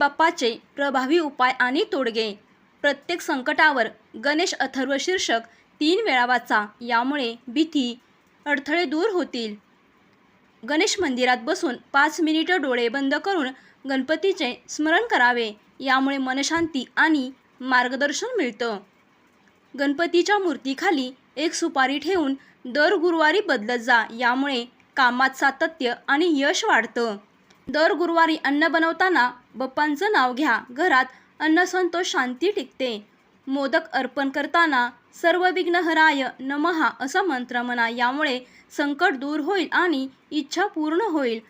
पप्पाचे प्रभावी उपाय आणि तोडगे. प्रत्येक संकटावर गणेश अथर्व शीर्षक तीन वेळा वाचा. यामुळे भीती अडथळे दूर होतील. गणेश मंदिरात बसून पाच मिनिटं डोळे बंद करून गणपतीचे स्मरण करावे. यामुळे मनशांती आणि मार्गदर्शन मिळतं. गणपतीच्या मूर्तीखाली एक सुपारी ठेवून दर गुरुवारी बदलत जा. यामुळे कामात सातत्य आणि यश वाढतं. दर गुरुवारी अन्न बनवताना बप्पांचं नाव घ्या. घरात अन्न संतोष शांती टिकते. मोदक अर्पण करताना सर्व विघ्नहराय नमहा असा मंत्र म्हणा. यामुळे संकट दूर होईल आणि इच्छा पूर्ण होईल.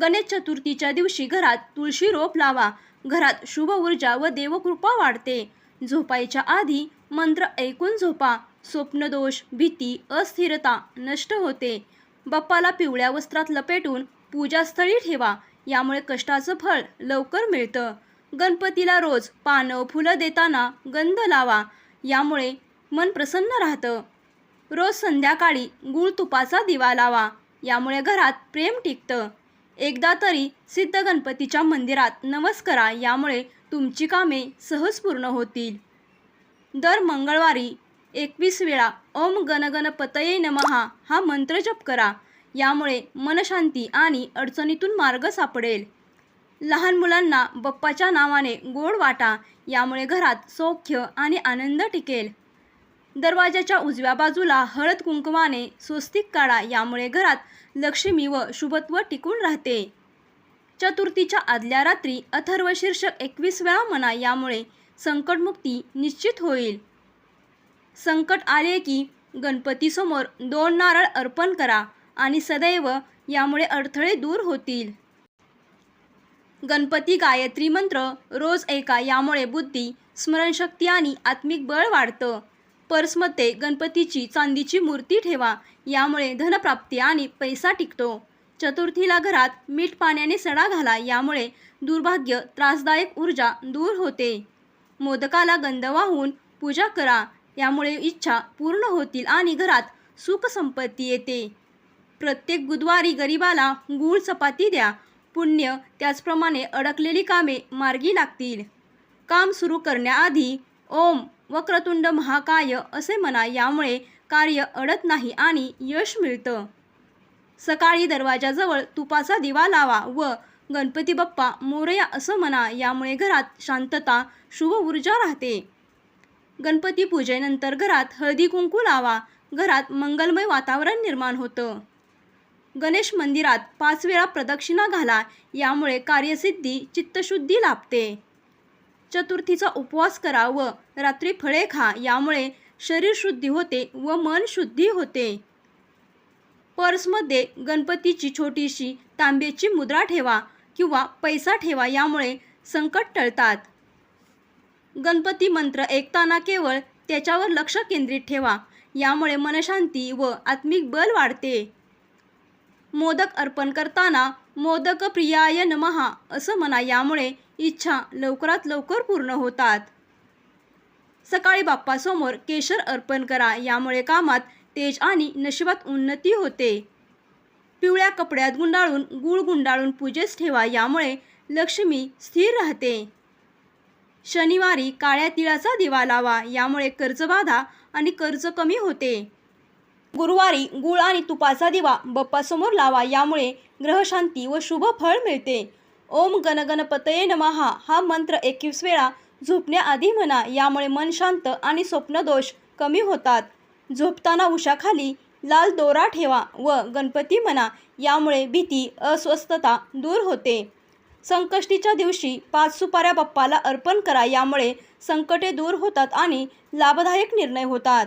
गणेश चतुर्थीच्या दिवशी घरात तुळशी रोप लावा. घरात शुभ ऊर्जा व देवकृपा वाढते. झोपायच्या आधी मंत्र ऐकून झोपा. स्वप्नदोष भीती अस्थिरता नष्ट होते. बाप्पाला पिवळ्या वस्त्रात लपेटून पूजास्थळी ठेवा. यामुळे कष्टाचं फळ लवकर मिळतं. गणपतीला रोज पानं फुलं देताना गंध लावा यामुळे मन प्रसन्न राहतं. रोज संध्याकाळी गुळ तुपाचा दिवा लावा यामुळे घरात प्रेम टिकतं. एकदा तरी सिद्ध गणपतीच्या मंदिरात नवस करा यामुळे तुमची कामे सहज पूर्ण होतील. दर मंगळवारी एकवीस वेळा ओम गणगणपतये नमहा हा मंत्र जप करा. यामुळे मनशांती आणि अडचणीतून मार्ग सापडेल. लहान मुलांना बप्पाच्या नावाने गोड वाटा यामुळे घरात सौख्य आणि आनंद टिकेल. दरवाजाच्या उजव्या बाजूला हळद कुंकवाने स्वस्तिक काढा यामुळे घरात लक्ष्मी व शुभत्व टिकून राहते. चतुर्थीच्या आदल्या रात्री अथर्व शीर्षक एकवीस वेळा म्हणा यामुळे संकटमुक्ती निश्चित होईल. संकट आले की गणपतीसमोर दोन नारळ अर्पण करा. आणि सदैव यामुळे अडथळे दूर होतील. गणपती गायत्री मंत्र रोज ऐका यामुळे बुद्धी स्मरणशक्ती आणि आत्मिक बळ वाढतं. पर्समध्ये गणपतीची चांदीची मूर्ती ठेवा यामुळे धनप्राप्ती आणि पैसा टिकतो. चतुर्थीला घरात मीठ पाण्याने सडा घाला यामुळे दुर्भाग्य त्रासदायक ऊर्जा दूर होते. मोदकाला गंध वाहून पूजा करा यामुळे इच्छा पूर्ण होतील आणि घरात सुखसंपत्ती येते. प्रत्येक बुधवारी गरिबाला गूळ चपाती द्या. पुण्य त्याचप्रमाणे अडकलेली कामे मार्गी लागतील. काम सुरू करण्याआधी ओम वक्रतुंड महाकाय असे म्हणा यामुळे कार्य अडत नाही आणि यश मिळतं. सकाळी दरवाजाजवळ तुपाचा दिवा लावा व गणपती बाप्पा मोरया असं म्हणा यामुळे घरात शांतता शुभ ऊर्जा राहते. गणपती पूजेनंतर घरात हळदी कुंकू लावा. घरात मंगलमय वातावरण निर्माण होतं. गणेश मंदिरात पाच वेळा प्रदक्षिणा घाला यामुळे कार्यसिद्धी चित्तशुद्धी लाभते. चतुर्थीचा उपवास करा व रात्री फळे खा यामुळे शरीर शुद्धी होते व मन शुद्धी होते. पर्समध्ये गणपतीची छोटीशी तांब्याची मुद्रा ठेवा किंवा पैसा ठेवा यामुळे संकट टळतात. गणपती मंत्र ऐकताना केवळ त्याच्यावर लक्ष केंद्रित ठेवा यामुळे मनशांती व आत्मिक बल वाढते. मोदक अर्पण करताना मोदक प्रियाय नमहा असं म्हणा यामुळे इच्छा लवकरात लवकर पूर्ण होतात. सकाळी बाप्पासमोर केशर अर्पण करा यामुळे कामात तेज आणि नशिबात उन्नती होते. पिवळ्या कपड्यात गुंडाळून गुळ गुंडाळून पूजेस ठेवा यामुळे लक्ष्मी स्थिर राहते. शनिवारी काळ्या तिळाचा दिवा लावा यामुळे कर्जबाधा आणि कर्ज कमी होते. गुरुवारी गुळ आणि तुपाचा दिवा बप्पासमोर लावा यामुळे ग्रहशांती व शुभ फळ मिळते. ओम गणगणपतये नमहा हा मंत्र एकवीस वेळा झोपण्याआधी म्हणा यामुळे मन शांत आणि स्वप्नदोष कमी होतात. झोपताना उशाखाली लाल दोरा ठेवा व गणपती म्हणा यामुळे भीती अस्वस्थता दूर होते. संकष्टीच्या दिवशी पाच सुपाऱ्या बाप्पाला अर्पण करा यामुळे संकटे दूर होतात आणि लाभदायक निर्णय होतात.